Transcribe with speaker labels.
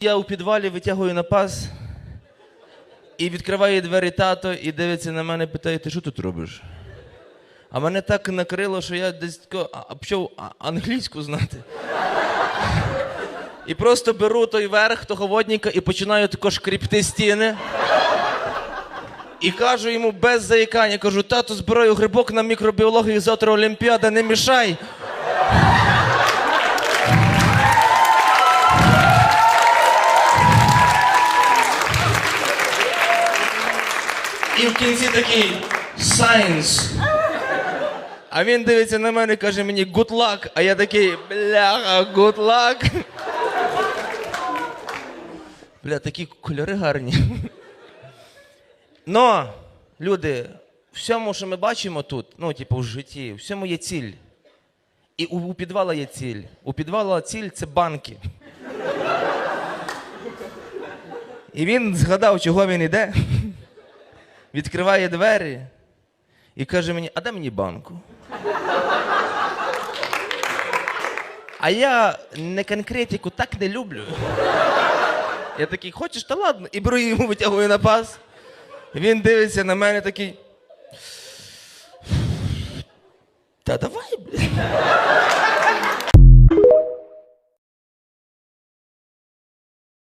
Speaker 1: Я у підвалі витягую на пас і відкриває двері тато і дивиться на мене, питає, ти що тут робиш? А мене так накрило, що я десь почав англійську знати. І просто беру той верх того водника і починаю тако шкріпти стіни. І кажу йому без заїкання, кажу, тато, збираю грибок на мікробіологію, завтра Олімпіада, не мішай. І в кінці такий science. А він дивиться на мене і каже мені good luck, а я такий бляха, good luck. Бля, такі кольори гарні. Но, люди, всьому, що ми бачимо тут, ну, типу, в житті, всьому є ціль. І у, у підвала є ціль. У підвала ціль це банки. І він згадав, чого він іде, відкриває двері і каже мені, а дай мені банку. А я не конкретику так не люблю. Я такий, хочеш, та ладно, і беру йому витягую на пас. Він дивиться на мене такий. Та давай, блядь.